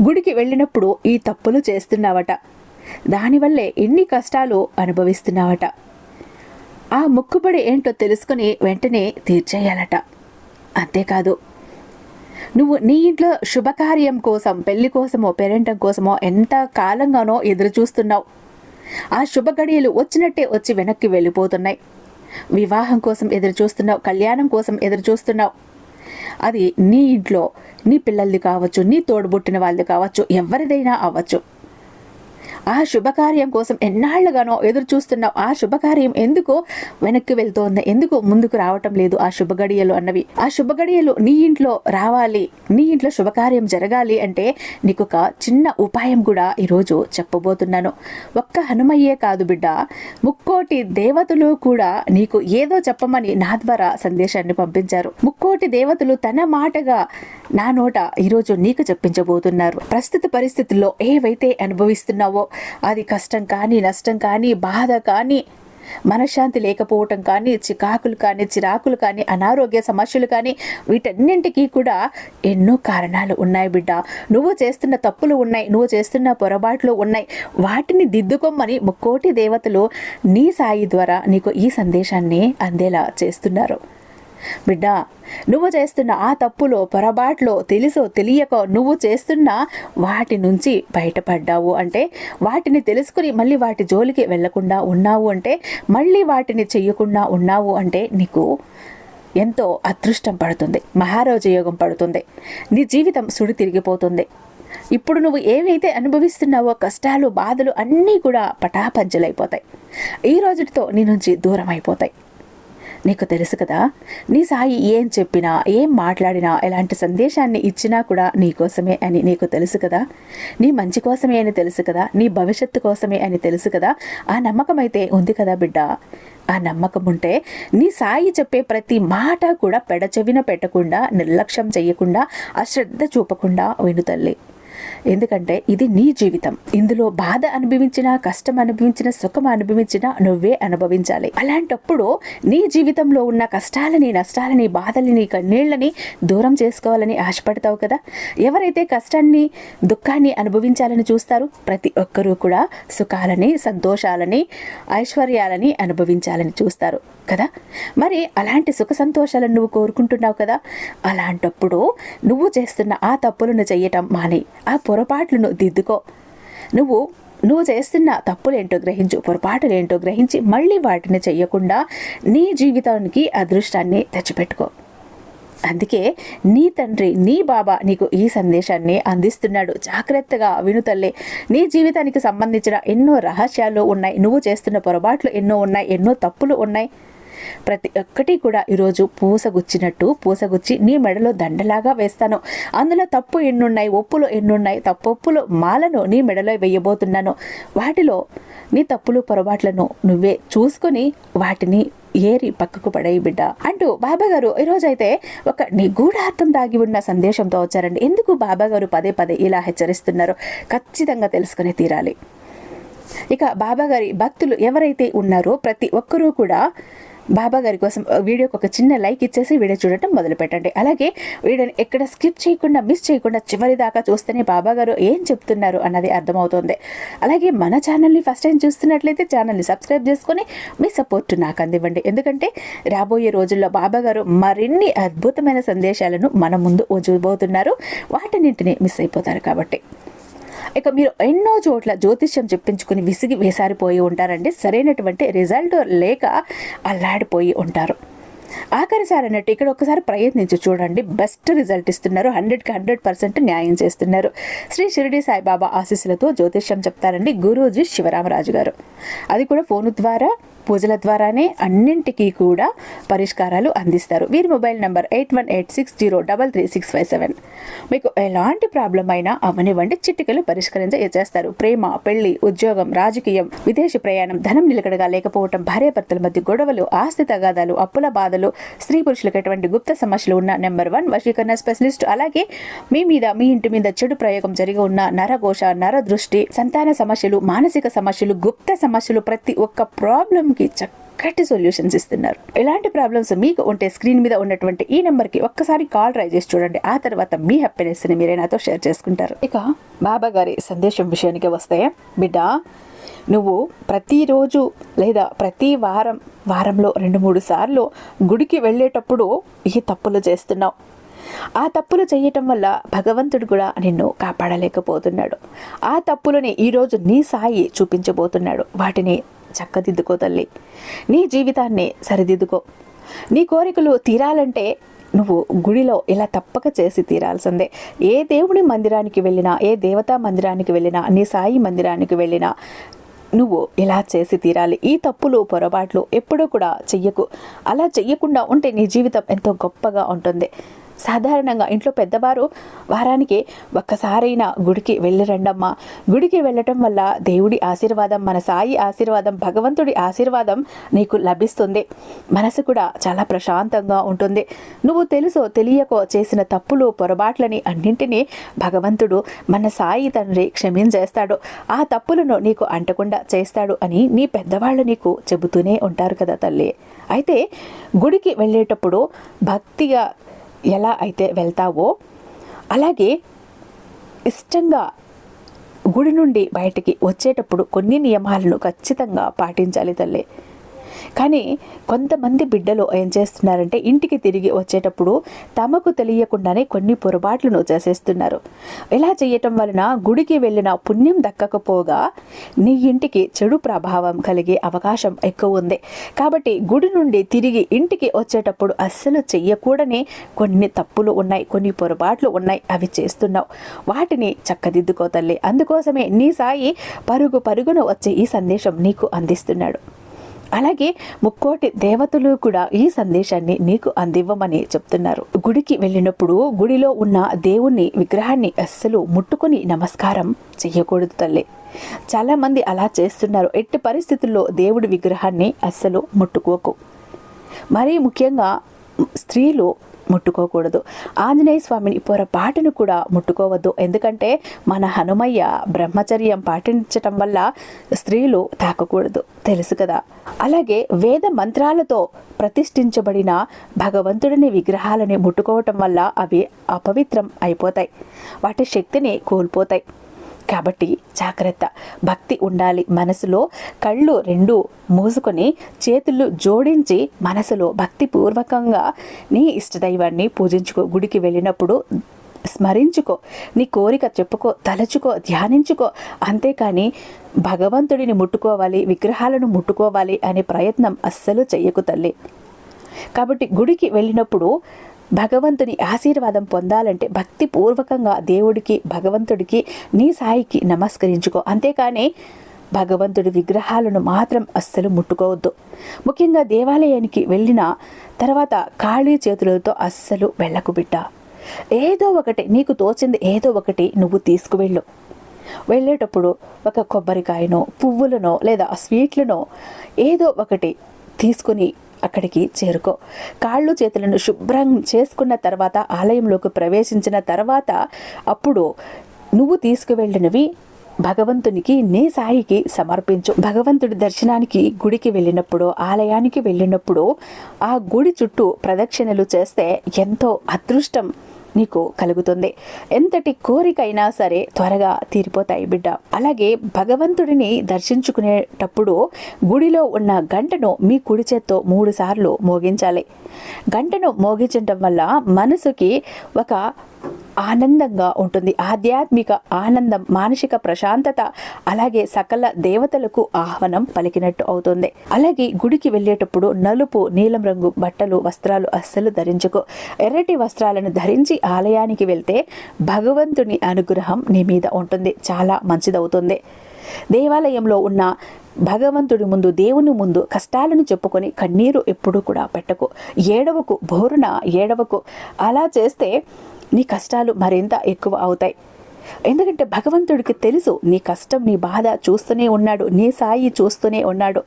గుడికి వెళ్ళినప్పుడు ఈ తప్పులు చేస్తున్నావట. దానివల్లే ఎన్ని కష్టాలు అనుభవిస్తున్నావట. ఆ మొక్కుబడి ఏంటో తెలుసుకుని వెంటనే తీర్చేయాలట. అంతేకాదు నువ్వు నీ ఇంట్లో శుభకార్యం కోసం పెళ్ళి కోసమో పేరెంటం కోసమో ఎంత కాలంగానో ఎదురు చూస్తున్నావు ఆ శుభ గడియలు వచ్చినట్టే వచ్చి వెనక్కి వెళ్ళిపోతున్నాయి. వివాహం కోసం ఎదురు చూస్తున్నావు కళ్యాణం కోసం ఎదురు చూస్తున్నావు అది నీ ఇంట్లో నీ పిల్లలది కావచ్చు నీ తోడుబుట్టిన వాళ్ళది కావచ్చు ఎవరిదైనా అవ్వచ్చు. ఆ శుభకార్యం కోసం ఎన్నాళ్ళుగానో ఎదురు చూస్తున్నావు ఆ శుభకార్యం ఎందుకో వెనక్కి వెళ్తోంది. ఎందుకు ముందుకు రావటం లేదు ఆ శుభగడియలు అన్నవి. ఆ శుభగడియలు నీ ఇంట్లో రావాలి నీ ఇంట్లో శుభకార్యం జరగాలి అంటే నీకు ఒక చిన్న ఉపాయం కూడా ఈరోజు చెప్పబోతున్నాను. ఒక్క హనుమయ్యే కాదు బిడ్డ ముక్కోటి దేవతలు కూడా నీకు ఏదో చెప్పమని నా ద్వారా సందేశాన్ని పంపించారు. ముక్కోటి దేవతలు తన మాటగా నా నోట ఈరోజు నీకు చెప్పించబోతున్నారు. ప్రస్తుత పరిస్థితుల్లో ఏవైతే అనుభవిస్తున్నావో అది కష్టం కానీ నష్టం కానీ బాధ కానీ మనశ్శాంతి లేకపోవటం కానీ చికాకులు కానీ చిరాకులు కానీ అనారోగ్య సమస్యలు కానీ వీటన్నింటికీ కూడా ఎన్నో కారణాలు ఉన్నాయి బిడ్డ. నువ్వు చేస్తున్న తప్పులు ఉన్నాయి నువ్వు చేస్తున్న పొరపాట్లు ఉన్నాయి. వాటిని దిద్దుకోమని ముక్కోటి దేవతలు నీ సాయి ద్వారా నీకు ఈ సందేశాన్ని అందేలా చేస్తున్నారు. బిడ్డ నువ్వు చేస్తున్న ఆ తప్పులో పొరపాట్లో తెలుసో తెలియక నువ్వు చేస్తున్న వాటి నుంచి బయటపడ్డావు. అంటే వాటిని తెలుసుకుని మళ్ళీ వాటి జోలికి వెళ్ళకుండా ఉన్నావు అంటే మళ్ళీ వాటిని చెయ్యకుండా ఉన్నావు అంటే నీకు ఎంతో అదృష్టం పడుతుంది మహారాజు యోగం పడుతుంది నీ జీవితం సుడి తిరిగిపోతుంది. ఇప్పుడు నువ్వు ఏవైతే అనుభవిస్తున్నావో కష్టాలు బాధలు అన్నీ కూడా పటాపంచలైపోతాయి. ఈ రోజుతో నీ నుంచి దూరం అయిపోతాయి నీకు తెలుసు కదా? నీ సాయి ఏం చెప్పినా ఏం మాట్లాడినా ఎలాంటి సందేశాన్ని ఇచ్చినా కూడా నీ కోసమే అని నీకు తెలుసు కదా? నీ మంచి కోసమే అని తెలుసు కదా? నీ భవిష్యత్తు కోసమే అని తెలుసు కదా? ఆ నమ్మకం అయితే ఉంది కదా బిడ్డ? ఆ నమ్మకం ఉంటే నీ సాయి చెప్పే ప్రతి మాట కూడా పెడచెవిన పెట్టకుండా నిర్లక్ష్యం చేయకుండా అశ్రద్ధ చూపకుండా విను తల్లి. ఎందుకంటే ఇది నీ జీవితం. ఇందులో బాధ అనుభవించిన కష్టం అనుభవించిన సుఖం అనుభవించిన నువ్వే అనుభవించాలి. అలాంటప్పుడు నీ జీవితంలో ఉన్న కష్టాలని నష్టాలని బాధలని కన్నీళ్ళని దూరం చేసుకోవాలని ఆశపడతావు కదా? ఎవరైతే కష్టాన్ని దుఃఖాన్ని అనుభవించాలని చూస్తారు ప్రతి ఒక్కరూ కూడా సుఖాలని సంతోషాలని ఐశ్వర్యాలని అనుభవించాలని చూస్తారు. కదా? మరి అలాంటి సుఖ సంతోషాలను నువ్వు కోరుకుంటున్నావు కదా? అలాంటప్పుడు నువ్వు చేస్తున్న ఆ తప్పులను చెయ్యటం మాని. ఆ పొరపాట్లను దిద్దుకో. నువ్వు నువ్వు చేస్తున్న తప్పులేంటో గ్రహించు. పొరపాటులేంటో గ్రహించి మళ్ళీ వాటిని చెయ్యకుండా నీ జీవితానికి అదృష్టాన్ని తెచ్చిపెట్టుకో. అందుకే నీ తండ్రి నీ బాబా నీకు ఈ సందేశాన్ని అందిస్తున్నాడు. జాగ్రత్తగా వినుతల్లే నీ జీవితానికి సంబంధించిన ఎన్నో రహస్యాలు ఉన్నాయి. నువ్వు చేస్తున్న పొరపాట్లు ఎన్నో ఉన్నాయి ఎన్నో తప్పులు ఉన్నాయి. ప్రతి ఒక్కటి కూడా ఈరోజు పూసగుచ్చినట్టు పూసగుచ్చి నీ మెడలో దండలాగా వేస్తాను. అందులో తప్పు ఎన్నున్నాయి ఒప్పులు ఎన్నున్నాయి తప్పొప్పులు మాలను నీ మెడలో వేయబోతున్నాను. వాటిలో నీ తప్పులు పొరపాట్లను నువ్వే చూసుకొని వాటిని ఏరి పక్కకు పడేయి బిడ్డ. అంటూ బాబా గారు అయితే ఒక నిగూఢార్థం దాగి ఉన్న సందేశంతో వచ్చారండి. ఎందుకు బాబా గారు పదే పదే ఇలా హెచ్చరిస్తున్నారు? ఖచ్చితంగా తెలుసుకుని తీరాలి. ఇక బాబా గారి భక్తులు ఎవరైతే ఉన్నారో ప్రతి ఒక్కరూ కూడా బాబా గారి కోసం వీడియోకి ఒక చిన్న లైక్ ఇచ్చేసి వీడియో చూడటం మొదలు పెట్టండి అలాగే వీడియోని ఎక్కడ స్కిప్ చేయకుండా మిస్ చేయకుండా చివరి దాకా చూస్తేనే బాబా గారు ఏం చెప్తున్నారు అన్నది అర్థమవుతుంది. అలాగే మన ఛానల్ని ఫస్ట్ టైం చూస్తున్నట్లయితే ఛానల్ని సబ్స్క్రైబ్ చేసుకొని మీ సపోర్ట్ నాకు అందివ్వండి. ఎందుకంటే రాబోయే రోజుల్లో బాబా గారు మరిన్ని అద్భుతమైన సందేశాలను మన ముందు ఉంచబోతున్నారు వాటినింటిని మిస్ అయిపోతారు కాబట్టి. ఇక మీరు ఎన్నో చోట్ల జ్యోతిష్యం చెప్పించుకుని విసిగి వేసారిపోయి ఉంటారండి. సరైనటువంటి రిజల్ట్ లేక అల్లాడిపోయి ఉంటారు. ఆఖరిసారి అన్నట్టు ఇక్కడ ఒకసారి ప్రయత్నించి చూడండి. బెస్ట్ రిజల్ట్ ఇస్తున్నారు. హండ్రెడ్కి హండ్రెడ్ పర్సెంట్ న్యాయం చేస్తున్నారు. శ్రీ షిరిడి సాయిబాబా ఆశీస్సులతో జ్యోతిష్యం చెప్తారండి గురూజీ శివరామరాజు గారు. అది కూడా ఫోన్ ద్వారా పూజల ద్వారానే అన్నింటికీ కూడా పరిష్కారాలు అందిస్తారు. వీరి mobile number eight one eight six zero double three six five seven. మీకు ఎలాంటి ప్రాబ్లం అయినా అవనివ్వండి చిటికలు పరిష్కరించ చేస్తారు ప్రేమ పెళ్ళి ఉద్యోగం రాజకీయం విదేశీ ప్రయాణం ధనం నిలకడగా లేకపోవటం భార్యాభర్తల మధ్య గొడవలు ఆస్తి తగాదాలు అప్పుల బాధలు స్త్రీ పురుషులకు ఎటువంటి గుప్త సమస్యలు ఉన్న నెంబర్ వన్ వశీకరణ స్పెషలిస్ట్. అలాగే మీ మీద మీ ఇంటి మీద చెడు ప్రయోగం జరిగి ఉన్న నరఘోష నర దృష్టి సంతాన సమస్యలు మానసిక సమస్యలు గుప్త సమస్యలు ప్రతి ఒక్క ప్రాబ్లంకి చక్కటి సొల్యూషన్స్ ఇస్తున్నారు. ఎలాంటి ప్రాబ్లమ్స్ మీకు ఉంటే స్క్రీన్ మీద ఉన్నటువంటి ఈ నెంబర్కి ఒక్కసారి కాల్ ట్రై చేసి చూడండి. ఆ తర్వాత మీ హ్యాపీనెస్ని మీరే నాతో షేర్ చేసుకుంటారు. ఇక బాబా గారి సందేశం విషయానికి వస్తే బిడ్డ నువ్వు ప్రతిరోజు లేదా ప్రతి వారం వారంలో రెండు మూడు సార్లు గుడికి వెళ్ళేటప్పుడు ఈ తప్పులు చేస్తున్నావు. ఆ తప్పులు చేయటం వల్ల భగవంతుడు కూడా నిన్ను కాపాడలేకపోతున్నాడు. ఆ తప్పులని ఈరోజు నీ సాయి చూపించబోతున్నాడు. వాటిని చక్కదిద్దుకో తల్లి. నీ జీవితాన్ని సరిదిద్దుకో. నీ కోరికలు తీరాలంటే నువ్వు గుడిలో ఇలా తప్పక చేసి తీరాల్సిందే. ఏ దేవుని మందిరానికి వెళ్ళినా ఏ దేవతా మందిరానికి వెళ్ళినా నీ సాయి మందిరానికి వెళ్ళినా నువ్వు ఇలా చేసి తీరాలి. ఈ తప్పులు పొరపాట్లు ఎప్పుడూ కూడా చెయ్యకు. అలా చెయ్యకుండా ఉంటే నీ జీవితం ఎంతో గొప్పగా ఉంటుంది. సాధారణంగా ఇంట్లో పెద్దవారు వారానికి ఒక్కసారైనా గుడికి వెళ్ళిరండమ్మా. గుడికి వెళ్ళటం వల్ల దేవుడి ఆశీర్వాదం మన సాయి ఆశీర్వాదం భగవంతుడి ఆశీర్వాదం నీకు లభిస్తుంది. మనసు కూడా చాలా ప్రశాంతంగా ఉంటుంది. నువ్వు తెలుసో తెలియకో చేసిన తప్పులు పొరపాట్లని అన్నింటినీ భగవంతుడు మన సాయి తండ్రి క్షమించేస్తాడు. ఆ తప్పులను నీకు అంటకుండా చేస్తాడు అని నీ పెద్దవాళ్ళు నీకు చెబుతూనే ఉంటారు కదా తల్లి. అయితే గుడికి వెళ్ళేటప్పుడు భక్తిగా ఎలా అయితే వెళ్తావో అలాగే ఇష్టంగా గుడి నుండి బయటికి వచ్చేటప్పుడు కొన్ని నియమాలను ఖచ్చితంగా పాటించాలి తల్లి. కానీ కొంతమంది బిడ్డలు ఏం చేస్తున్నారంటే ఇంటికి తిరిగి వచ్చేటప్పుడు తమకు తెలియకుండానే కొన్ని పొరపాట్లను చేసేస్తున్నారు. ఇలా చేయటం వలన గుడికి వెళ్ళిన పుణ్యం దక్కకపోగా నీ ఇంటికి చెడు ప్రభావం కలిగే అవకాశం ఎక్కువ ఉంది. కాబట్టి గుడి నుండి తిరిగి ఇంటికి వచ్చేటప్పుడు అస్సలు చెయ్యకూడని కొన్ని తప్పులు ఉన్నాయి కొన్ని పొరపాట్లు ఉన్నాయి అవి చేస్తున్నావు. వాటిని చక్కదిద్దుకో తల్లి. అందుకోసమే నీ సాయి పరుగు పరుగున వచ్చే ఈ సందేశం నీకు అందిస్తున్నాడు. అలాగే ముక్కోటి దేవతలు కూడా ఈ సందేశాన్ని నీకు అందివ్వమని చెప్తున్నారు. గుడికి వెళ్ళినప్పుడు గుడిలో ఉన్న దేవుణ్ణి విగ్రహాన్ని అస్సలు ముట్టుకుని నమస్కారం చెయ్యకూడదు తల్లి. చాలామంది అలా చేస్తున్నారు. ఎట్టి పరిస్థితుల్లో దేవుడి విగ్రహాన్ని అస్సలు ముట్టుకోకు. మరీ ముఖ్యంగా స్త్రీలు ముట్టుకోకూడదు. ఆంజనేయ స్వామిని పొరపాటును కూడా ముట్టుకోవద్దు. ఎందుకంటే మన హనుమయ్య బ్రహ్మచర్యం పాటించటం వల్ల స్త్రీలు తాకకూడదు. తెలుసు కదా. అలాగే వేద మంత్రాలతో ప్రతిష్ఠించబడిన భగవంతుడిని విగ్రహాలని ముట్టుకోవటం వల్ల అవి అపవిత్రం అయిపోతాయి. వాటి శక్తిని కోల్పోతాయి. కాబట్టి జాగ్రత్త. భక్తి ఉండాలి మనసులో. కళ్ళు రెండు మూసుకొని చేతులు జోడించి మనసులో భక్తిపూర్వకంగా నీ ఇష్టదైవాన్ని పూజించుకో. గుడికి వెళ్ళినప్పుడు స్మరించుకో. నీ కోరిక చెప్పుకో తలచుకో ధ్యానించుకో. అంతేకాని భగవంతుడిని ముట్టుకోవాలి విగ్రహాలను ముట్టుకోవాలి అనే ప్రయత్నం అస్సలు చెయ్యకు తల్లి. కాబట్టి గుడికి వెళ్ళినప్పుడు భగవంతుని ఆశీర్వాదం పొందాలంటే భక్తిపూర్వకంగా దేవుడికి భగవంతుడికి నీ సాయికి నమస్కరించుకో. అంతేకాని భగవంతుడి విగ్రహాలను మాత్రం అస్సలు ముట్టుకోవద్దు. ముఖ్యంగా దేవాలయానికి వెళ్ళిన తర్వాత ఖాళీ చేతులతో అస్సలు వెళ్ళకు బిడ్డ. ఏదో ఒకటి నీకు తోచింది ఏదో ఒకటి నువ్వు తీసుకువెళ్ళు. వెళ్ళేటప్పుడు ఒక కొబ్బరికాయనో పువ్వులనో లేదా స్వీట్లనో ఏదో ఒకటి తీసుకుని అక్కడికి చేరుకో. కాళ్ళు చేతులను శుభ్రం చేసుకున్న తర్వాత ఆలయంలోకి ప్రవేశించిన తర్వాత అప్పుడు నువ్వు తీసుకువెళ్ళినవి భగవంతునికి నీ సాయికి సమర్పించు. భగవంతుడి దర్శనానికి గుడికి వెళ్ళినప్పుడు ఆలయానికి వెళ్ళినప్పుడు ఆ గుడి చుట్టూ ప్రదక్షిణలు చేస్తే ఎంతో అదృష్టం. నీకు కలుగుతుంది. ఎంతటి కోరికైనా సరే త్వరగా తీరిపోతాయి బిడ్డ. అలాగే భగవంతుడిని దర్శించుకునేటప్పుడు గుడిలో ఉన్న గంటను మీ కుడి చేత్తో మూడు సార్లు మోగించాలి. గంటను మోగించడం వల్ల మనసుకి ఒక ఆనందంగా ఉంటుంది. ఆధ్యాత్మిక ఆనందం మానసిక ప్రశాంతత అలాగే సకల దేవతలకు ఆహ్వానం పలికినట్టు అవుతుంది. అలాగే గుడికి వెళ్ళేటప్పుడు నలుపు నీలం రంగు బట్టలు వస్త్రాలు అస్సలు ధరించుకో. ఎర్రటి వస్త్రాలను ధరించి ఆలయానికి వెళ్తే భగవంతుని అనుగ్రహం నీ మీద ఉంటుంది. చాలా మంచిదవుతుంది. దేవాలయంలో ఉన్న భగవంతుడి ముందు దేవుని ముందు కష్టాలను చెప్పుకొని కన్నీరు ఎప్పుడూ కూడా పెట్టకు. ఏడవకు బోరున ఏడవకు. అలా చేస్తే నీ కష్టాలు మరింత ఎక్కువ అవుతాయి. ఎందుకంటే భగవంతుడికి తెలుసు నీ కష్టం నీ బాధ చూస్తూనే ఉన్నాడు నీ సాయి చూస్తూనే ఉన్నాడు.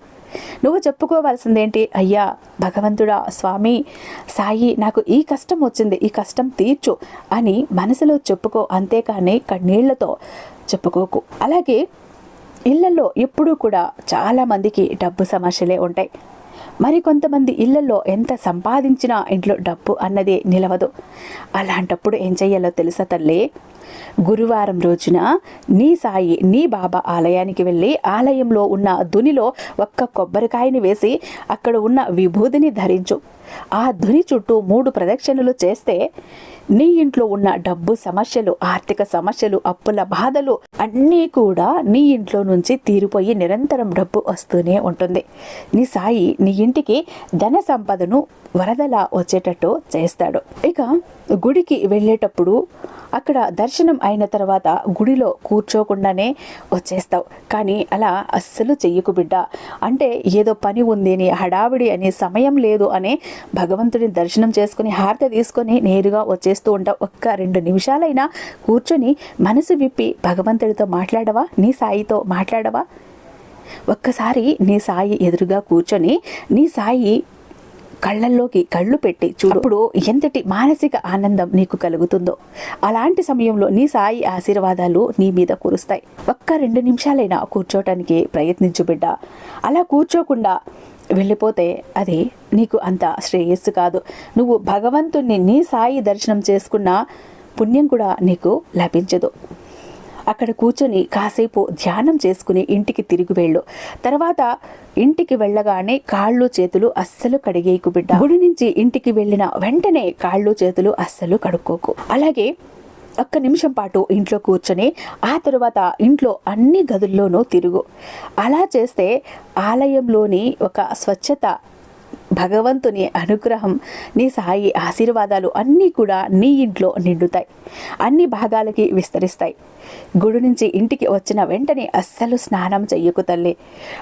నువ్వు చెప్పుకోవాల్సిందేంటి? అయ్యా భగవంతుడా స్వామి సాయి నాకు ఈ కష్టం వచ్చింది ఈ కష్టం తీర్చు అని మనసులో చెప్పుకో అంతేకాని కన్నీళ్ళతో చెప్పుకోకు. అలాగే ఇళ్ళలో ఎప్పుడూ కూడా చాలామందికి డబ్బు సమస్యలే ఉంటాయి. మరి కొంతమంది ఇళ్ళలో ఎంత సంపాదించినా ఇంట్లో డబ్బు అన్నది నిలవదు. అలాంటప్పుడు ఏం చెయ్యాలో తెలుసా తల్లి? గురువారం రోజున నీ సాయి నీ బాబా ఆలయానికి వెళ్ళి ఆలయంలో ఉన్న దునిలో ఒక్క కొబ్బరికాయని వేసి అక్కడ ఉన్న విభూతిని ధరించు. ఆ ధ్వని చుట్టూ మూడు ప్రదక్షిణలు చేస్తే నీ ఇంట్లో ఉన్న డబ్బు సమస్యలు ఆర్థిక సమస్యలు అప్పుల బాధలు అన్నీ కూడా నీ ఇంట్లో నుంచి తీరిపోయి నిరంతరం డబ్బు వస్తూనే ఉంటుంది. నీ సాయి నీ ఇంటికి ధన సంపదను వరదలా వచ్చేటట్టు చేస్తాడు. ఇక గుడికి వెళ్ళేటప్పుడు అక్కడ దర్శనం అయిన తర్వాత గుడిలో కూర్చోకుండానే వచ్చేస్తావు. కానీ అలా అస్సలు చెయ్యకు బిడ్డ. అంటే ఏదో పని ఉంది అని హడావిడి అని సమయం లేదు అనే భగవంతుడిని దర్శనం చేసుకుని హారతి తీసుకొని నేరుగా వచ్చేస్తూ ఉంటావు ఒక్క రెండు నిమిషాలైనా కూర్చొని మనసు విప్పి భగవంతుడితో మాట్లాడవా? నీ సాయితో మాట్లాడవా? ఒక్కసారి నీ సాయి ఎదురుగా కూర్చొని నీ సాయి కళ్ళల్లోకి కళ్ళు పెట్టి చూడప్పుడు ఎంతటి మానసిక ఆనందం నీకు కలుగుతుందో. అలాంటి సమయంలో నీ సాయి ఆశీర్వాదాలు నీ మీద కురుస్తాయి. ఒక్క రెండు నిమిషాలైనా కూర్చోటానికి ప్రయత్నించు బిడ్డ. అలా కూర్చోకుండా వెళ్ళిపోతే అది నీకు అంత శ్రేయస్సు కాదు. నువ్వు భగవంతుణ్ణి నీ సాయి దర్శనం చేసుకున్న పుణ్యం కూడా నీకు లభించదు. అక్కడ కూర్చొని కాసేపు ధ్యానం చేసుకుని ఇంటికి తిరిగి వెళ్ళు. తర్వాత ఇంటికి వెళ్ళగానే కాళ్ళు చేతులు అస్సలు కడిగేయకు బిడ్డ. గుడి నుంచి ఇంటికి వెళ్ళిన వెంటనే కాళ్ళు చేతులు అస్సలు కడుక్కోకు. అలాగే ఒక్క నిమిషం పాటు ఇంట్లో కూర్చొని ఆ తరువాత ఇంట్లో అన్ని గదుల్లోనూ తిరుగు. అలా చేస్తే ఆలయంలోని ఒక స్వచ్ఛత భగవంతుని అనుగ్రహం నీ సాయి ఆశీర్వాదాలు అన్నీ కూడా నీ ఇంట్లో నిండుతాయి. అన్ని భాగాలకి విస్తరిస్తాయి. గుడి నుంచి ఇంటికి వచ్చిన వెంటనే అస్సలు స్నానం చెయ్యకు తల్లి.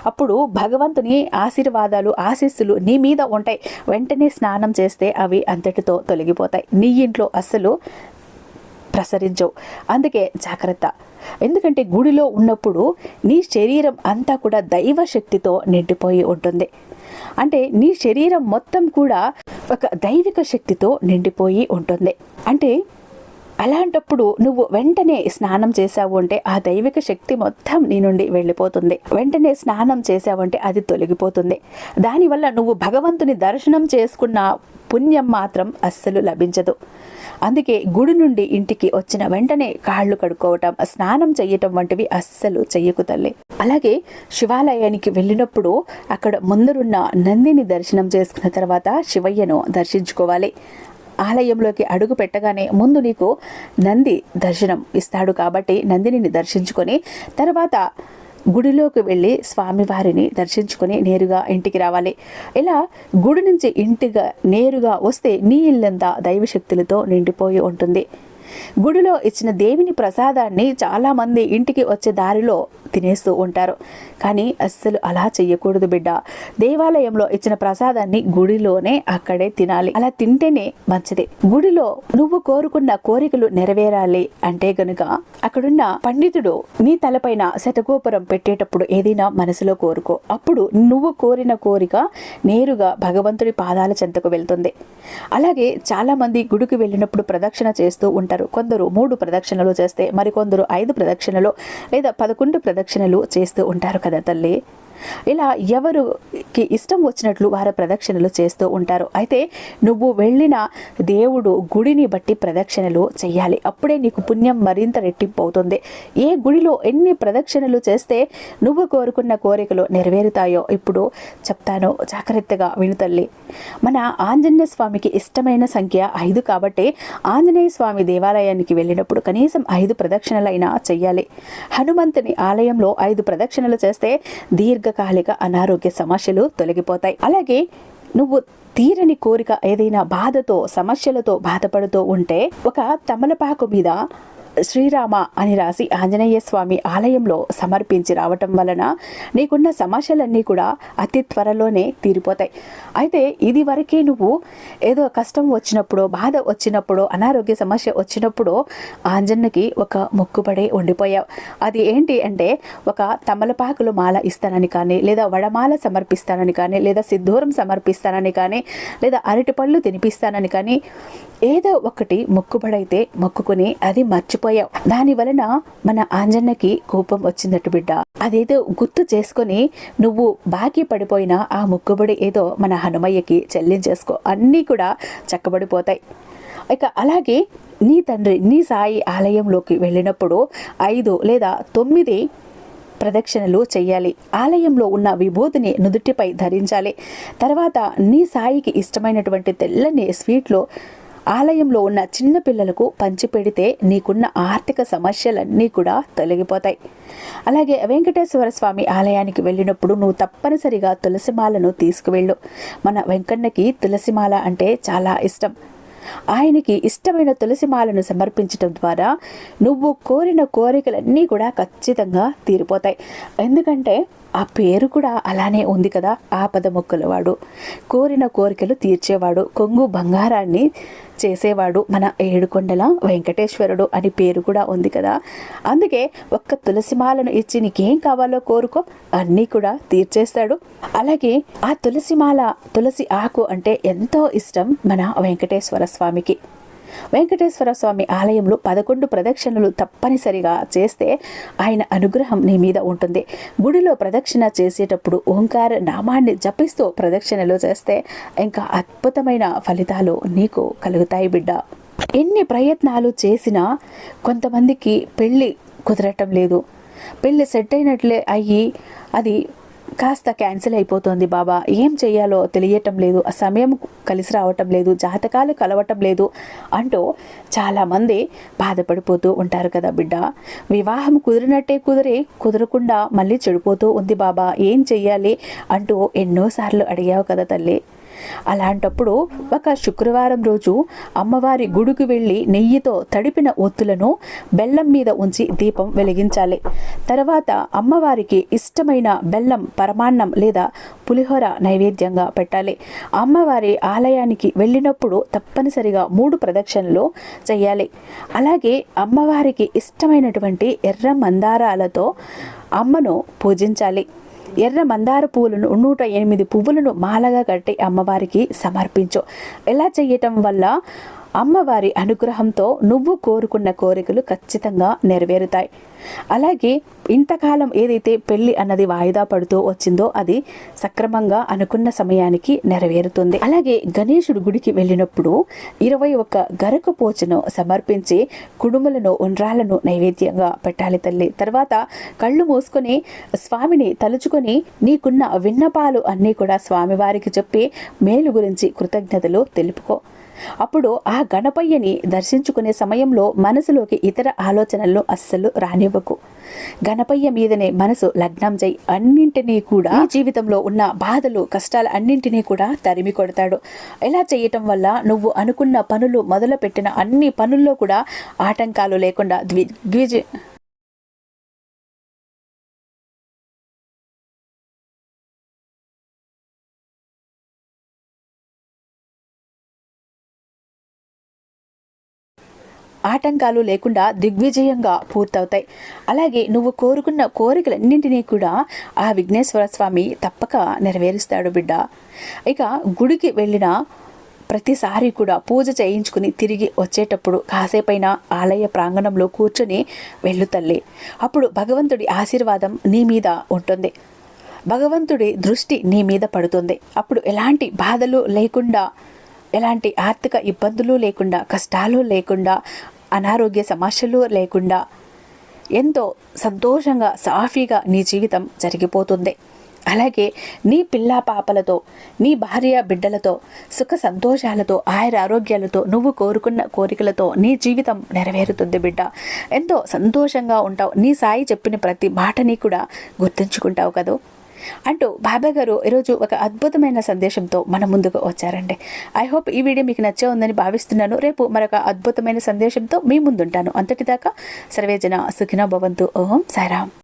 అప్పుడు భగవంతుని ఆశీర్వాదాలు ఆశీస్సులు నీ మీద ఉంటాయి. వెంటనే స్నానం చేస్తే అవి అంతటితో తొలగిపోతాయి. నీ ఇంట్లో అస్సలు ప్రసరించవు. అందుకే జాగ్రత్త. ఎందుకంటే గుడిలో ఉన్నప్పుడు నీ శరీరం అంతా కూడా దైవ శక్తితో నిండిపోయి ఉంటుంది. అంటే నీ శరీరం మొత్తం కూడా ఒక దైవిక శక్తితో నిండిపోయి ఉంటుంది. అంటే అలాంటప్పుడు నువ్వు వెంటనే స్నానం చేసావు అంటే ఆ దైవిక శక్తి మొత్తం నీ నుండి వెళ్ళిపోతుంది. వెంటనే స్నానం చేసావంటే అది తొలగిపోతుంది. దానివల్ల నువ్వు భగవంతుని దర్శనం చేసుకున్న పుణ్యం మాత్రం అస్సలు లభించదు. అందుకే గుడి నుండి ఇంటికి వచ్చిన వెంటనే కాళ్ళు కడుక్కోవటం స్నానం చేయటం వంటివి అస్సలు చెయ్యకు తల్లి. అలాగే శివాలయానికి వెళ్ళినప్పుడు అక్కడ ముందరున్న నందిని దర్శనం చేసుకున్న తర్వాత శివయ్యను దర్శించుకోవాలి. ఆలయంలోకి అడుగు పెట్టగానే ముందు నీకు నంది దర్శనం ఇస్తాడు కాబట్టి నందిని దర్శించుకొని తర్వాత గుడిలోకి వెళ్ళి స్వామివారిని దర్శించుకొని నేరుగా ఇంటికి రావాలి. ఇలా గుడి నుంచి ఇంటిగా నేరుగా వస్తే నీ ఇల్లంతా దైవశక్తులతో నిండిపోయి ఉంటుంది. గుడిలో ఇచ్చిన దేవిని ప్రసాదాన్ని చాలామంది ఇంటికి వచ్చే దారిలో తినేస్తూ ఉంటారు. కానీ అస్సలు అలా చెయ్యకూడదు బిడ్డ. దేవాలయంలో ఇచ్చిన ప్రసాదాన్ని గుడిలోనే అక్కడే తినాలి. అలా తింటేనే మంచిది. గుడిలో నువ్వు కోరుకున్న కోరికలు నెరవేరాలి అంటే గనుక అక్కడున్న పండితుడు నీ తలపైన శతగోపురం పెట్టేటప్పుడు ఏదైనా మనసులో కోరుకో. అప్పుడు నువ్వు కోరిన కోరిక నేరుగా భగవంతుడి పాదాల చెంతకు వెళ్తుంది. అలాగే చాలా మంది గుడికి వెళ్ళినప్పుడు ప్రదక్షిణ చేస్తూ ఉంటారు. కొందరు మూడు ప్రదక్షిణలు చేస్తే మరికొందరు ఐదు ప్రదక్షిణలు లేదా పదకొండు ప్రదక్షిణలు చేస్తూ ఉంటారు కదా తల్లి? ఇలా ఎవరికి ఇష్టం వచ్చినట్లు వారు ప్రదక్షిణలు చేస్తూ ఉంటారు. అయితే నువ్వు వెళ్ళిన దేవుడు గుడిని బట్టి ప్రదక్షిణలు చేయాలి. అప్పుడే నీకు పుణ్యం మరింత రెట్టింపు అవుతుంది ఏ గుడిలో ఎన్ని ప్రదక్షిణలు చేస్తే నువ్వు కోరుకున్న కోరికలు నెరవేరుతాయో ఇప్పుడు చెప్తాను. జాగ్రత్తగా వినుతల్లి మన ఆంజనేయ స్వామికి ఇష్టమైన సంఖ్య ఐదు కాబట్టి ఆంజనేయ స్వామి దేవాలయానికి వెళ్ళినప్పుడు కనీసం ఐదు ప్రదక్షిణలైనా చెయ్యాలి హనుమంతుని ఆలయంలో ఐదు ప్రదక్షిణలు చేస్తే దీర్ఘ దీర్ఘకాలిక అనారోగ్య సమస్యలు తొలగిపోతాయి. అలాగే నువ్వు తీరని కోరిక ఏదైనా బాధతో సమస్యలతో బాధపడుతూ ఉంటే ఒక తమలపాకు మీద శ్రీరామ అని రాసి ఆంజనేయ స్వామి ఆలయంలో సమర్పించి రావటం వలన నీకున్న సమస్యలన్నీ కూడా అతి త్వరలోనే తీరిపోతాయి. అయితే ఇది వరకే నువ్వు ఏదో కష్టం వచ్చినప్పుడు బాధ వచ్చినప్పుడు అనారోగ్య సమస్య వచ్చినప్పుడు ఆంజన్నకి ఒక మొక్కుబడే ఉండిపోయావు. అది ఏంటి అంటే ఒక తమలపాకులు మాల ఇస్తానని కానీ లేదా వడమాల సమర్పిస్తానని కానీ లేదా సిద్ధూరం సమర్పిస్తానని కానీ లేదా అరటిపళ్ళు తినిపిస్తానని కానీ ఏదో ఒకటి మొక్కుబడైతే మొక్కుకుని అది మర్చిపో మర్చిపోయావు దాని వలన మన ఆంజన్నకి కోపం వచ్చిందట్టు బిడ్డ. అదేదో గుర్తు చేసుకొని నువ్వు బాకీ పడిపోయిన ఆ ముక్కుబడి ఏదో మన హనుమయ్యకి చెల్లించేసుకో. అన్నీ కూడా చక్కబడిపోతాయి. ఇక అలాగే నీ తండ్రి నీ సాయి ఆలయంలోకి వెళ్ళినప్పుడు ఐదు లేదా తొమ్మిది ప్రదక్షిణలు చెయ్యాలి. ఆలయంలో ఉన్న విభూతిని నుదుటిపై ధరించాలి. తర్వాత నీ సాయికి ఇష్టమైనటువంటి తెల్లని స్వీట్లో ఆలయంలో ఉన్న చిన్న పిల్లలకు పంచిపెడితే నీకున్న ఆర్థిక సమస్యలన్నీ కూడా తొలగిపోతాయి. అలాగే వెంకటేశ్వర స్వామి ఆలయానికి వెళ్ళినప్పుడు నువ్వు తప్పనిసరిగా తులసిమాలను తీసుకువెళ్ళు. మన వెంకన్నకి తులసిమాల అంటే చాలా ఇష్టం. ఆయనకి ఇష్టమైన తులసిమాలను సమర్పించడం ద్వారా నువ్వు కోరిన కోరికలన్నీ కూడా ఖచ్చితంగా తీరిపోతాయి. ఎందుకంటే ఆ పేరు కూడా అలానే ఉంది కదా ఆపద మొక్కలవాడు. కోరిన కోరికలు తీర్చేవాడు కొంగు బంగారాన్ని చేసేవాడు మన ఏడుకొండల వెంకటేశ్వరుడు అని పేరు కూడా ఉంది కదా. అందుకే ఒక్క తులసిమాలను ఇచ్చి నీకేం కావాలో కోరుకో అన్నీ కూడా తీర్చేస్తాడు. అలాగే ఆ తులసిమాల తులసి ఆకు అంటే ఎంతో ఇష్టం మన వెంకటేశ్వర స్వామికి. వెంకటేశ్వర స్వామి ఆలయంలో పదకొండు ప్రదక్షిణలు తప్పనిసరిగా చేస్తే ఆయన అనుగ్రహం నీ మీద ఉంటుంది. గుడిలో ప్రదక్షిణ చేసేటప్పుడు ఓంకార నామాన్ని జపిస్తూ ప్రదక్షిణలు చేస్తే ఇంకా అద్భుతమైన ఫలితాలు నీకు కలుగుతాయి బిడ్డ. ఎన్ని ప్రయత్నాలు చేసినా కొంతమందికి పెళ్ళి కుదరటం లేదు. పెళ్ళి సెట్ అయినట్లే అయ్యి అది కాస్త క్యాన్సిల్ అయిపోతుంది బాబా. ఏం చేయాలో తెలియటం లేదు. ఆ సమయం కలిసి రావటం లేదు. జాతకాలు కలవటం లేదు అంటూ చాలామంది బాధపడిపోతూ ఉంటారు కదా బిడ్డ. వివాహం కుదిరినట్టే కుదిరి కుదరకుండా మళ్ళీ చెడిపోతూ ఉంది బాబా. ఏం చెయ్యాలి అంటూ ఎన్నోసార్లు అడిగావు కదా తల్లి. అలాంటప్పుడు ఒక శుక్రవారం రోజు అమ్మవారి గుడికి వెళ్ళి నెయ్యితో తడిపిన ఒత్తులను బెల్లం మీద ఉంచి దీపం వెలిగించాలి. తర్వాత అమ్మవారికి ఇష్టమైన బెల్లం పరమాన్నం లేదా పులిహోర నైవేద్యంగా పెట్టాలి. అమ్మవారి ఆలయానికి వెళ్ళినప్పుడు తప్పనిసరిగా మూడు ప్రదక్షిణలు చేయాలి. అలాగే అమ్మవారికి ఇష్టమైనటువంటి ఎర్ర మందారాలతో అమ్మను పూజించాలి. ఎర్ర మందార పువ్వులను నూట ఎనిమిది పువ్వులను మాలగా కట్టి అమ్మవారికి సమర్పించు. ఎలా చేయటం వల్ల అమ్మవారి అనుగ్రహంతో నువ్వు కోరుకున్న కోరికలు ఖచ్చితంగా నెరవేరుతాయి. అలాగే ఇంతకాలం ఏదైతే పెళ్ళి అన్నది వాయిదా పడుతూ వచ్చిందో అది సక్రమంగా అనుకున్న సమయానికి నెరవేరుతుంది. అలాగే గణేశుడు గుడికి వెళ్ళినప్పుడు ఇరవై ఒక్క గరకు పోచను సమర్పించి కుడుములను ఉండ్రాలను నైవేద్యంగా పెట్టాలి తల్లి. తర్వాత కళ్ళు మూసుకొని స్వామిని తలుచుకొని నీకున్న విన్నపాలు అన్నీ కూడా స్వామివారికి చెప్పి మేలు గురించి కృతజ్ఞతలు తెలుపుకో. అప్పుడు ఆ గణపయ్యని దర్శించుకునే సమయంలో మనసులోకి ఇతర ఆలోచనలు అస్సలు రానివ్వకు. గణపయ్య మీదనే మనసు లగ్నం చేయి అన్నింటినీ కూడా జీవితంలో ఉన్న బాధలు కష్టాలు అన్నింటినీ కూడా తరిమి కొడతాడు. ఎలా చేయటం వల్ల నువ్వు అనుకున్న పనులు మొదలుపెట్టిన అన్ని పనుల్లో కూడా ఆటంకాలు లేకుండా ద్వి ద్విజ ఆటంకాలు లేకుండా దిగ్విజయంగా పూర్తవుతాయి. అలాగే నువ్వు కోరుకున్న కోరికలన్నింటినీ కూడా ఆ విఘ్నేశ్వర స్వామి తప్పక నెరవేరుస్తాడు బిడ్డ. ఇక గుడికి వెళ్ళిన ప్రతిసారి కూడా పూజ చేయించుకుని తిరిగి వచ్చేటప్పుడు కాసేపైన ఆలయ ప్రాంగణంలో కూర్చొని వెళ్ళు తల్లి. అప్పుడు భగవంతుడి ఆశీర్వాదం నీ మీద ఉంటుంది. భగవంతుడి దృష్టి నీ మీద పడుతుంది. అప్పుడు ఎలాంటి బాధలు లేకుండా ఎలాంటి ఆర్థిక ఇబ్బందులు లేకుండా కష్టాలు లేకుండా అనారోగ్య సమస్యలు లేకుండా ఎంతో సంతోషంగా సాఫీగా నీ జీవితం జరిగిపోతుంది. అలాగే నీ పిల్ల పాపలతో నీ భార్య బిడ్డలతో సుఖ సంతోషాలతో ఆయుర ఆరోగ్యాలతో నువ్వు కోరుకున్న కోరికలతో నీ జీవితం నెరవేరుతుంది బిడ్డ. ఎంతో సంతోషంగా ఉంటావు. నీ సాయి చెప్పిన ప్రతి మాటని కూడా గుర్తుంచుకుంటావు కదా? అంటూ బాబా గారు ఈరోజు ఒక అద్భుతమైన సందేశంతో మన ముందుకు వచ్చారండి. ఐ హోప్ ఈ వీడియో మీకు నచ్చే ఉందని భావిస్తున్నాను. రేపు మరొక అద్భుతమైన సందేశంతో మీ ముందుంటాను. అంతటిదాకా సర్వేజన సుఖినో భవంతు. ఓం సాయిరామ్.